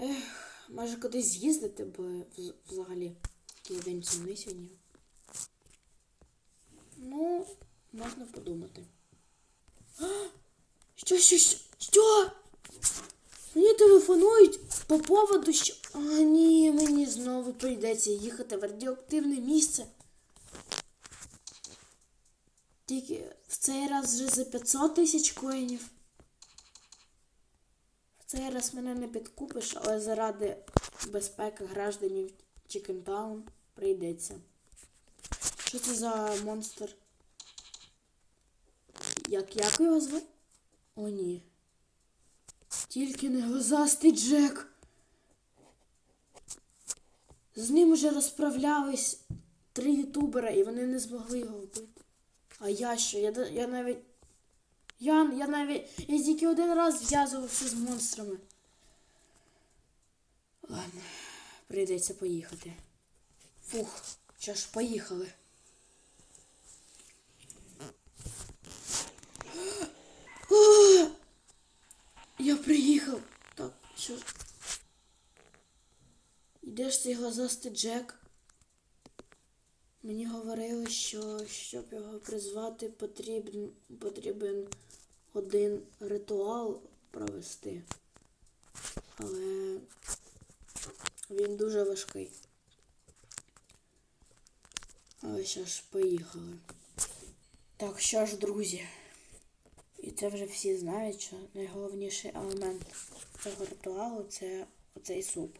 Ех, може кудись з'їздити, бо взагалі такий день сумний сьогодні. Ну, можна подумати. А! Що, що, що? Мені телефонують по поводу, що. А, ні, мені знову прийдеться їхати в радіоактивне місце. Тільки в цей раз вже за 500 тисяч коїнів. Цей раз мене не підкупиш, але заради безпеки гражданів Чікентаун прийдеться. Що це за монстр? Як, як його звати? О, ні. Тільки не глазастий Джек. З ним вже розправлялись три ютубера, і вони не змогли його вбити. А я що? Я, я навіть. Я, я навіть. Я тільки один раз зв'язувався з монстрами. Ладно, прийдеться поїхати. Фух, що ж, поїхали. Я приїхав. Так, що ж. Ідеш цей глазастий Джек. Мені говорили, що щоб його призвати, потрібен, потрібен один ритуал провести. Але він дуже важкий. Але що ж, поїхали. Так, що ж, друзі. І це вже всі знають, що найголовніший елемент цього ритуалу це оцей суп.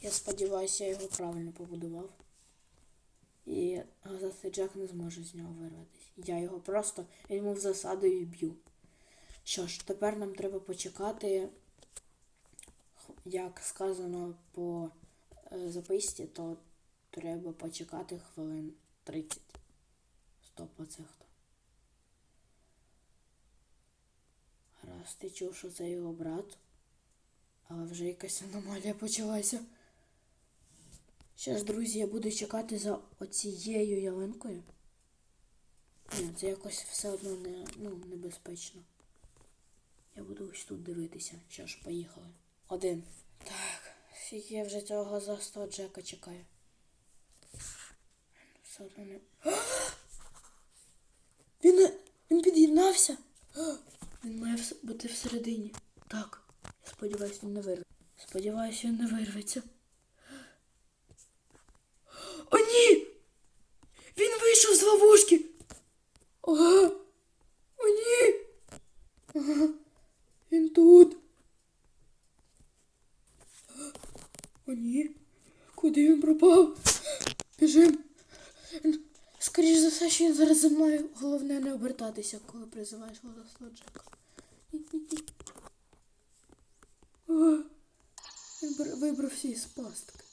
Я сподіваюся, я його правильно побудував. І газастий Джек не зможе з нього вирватися. Я його просто візьму в засаду і б'ю. Що ж, тепер нам треба почекати, як сказано по е, записці, то треба почекати хвилин 30. Стоп, а це хто? Раз ти чув, що це його брат, але вже якась аномалія почалася. Ж, друзі, я буду чекати за оцією ялинкою. Ні, це якось все одно не, ну, небезпечно. Я буду ось тут дивитися. Що ж, поїхали. Один. Так, скільки я вже цього глазастого Джека чекаю. Все одно не. Він, він під'єднався. Він має бути всередині. Так. Я сподіваюся, він не вирве. Сподіваюся, він не вирветься. О, ні! Він вийшов з ловушки! Ага! О, ні! Ага. Він тут. О, ні. Куди він пропав? Біжим. Скоріше за все, що він зараз за мною. Головне не обертатися, коли призиваєш голосного Джека. Вибрався із пастки.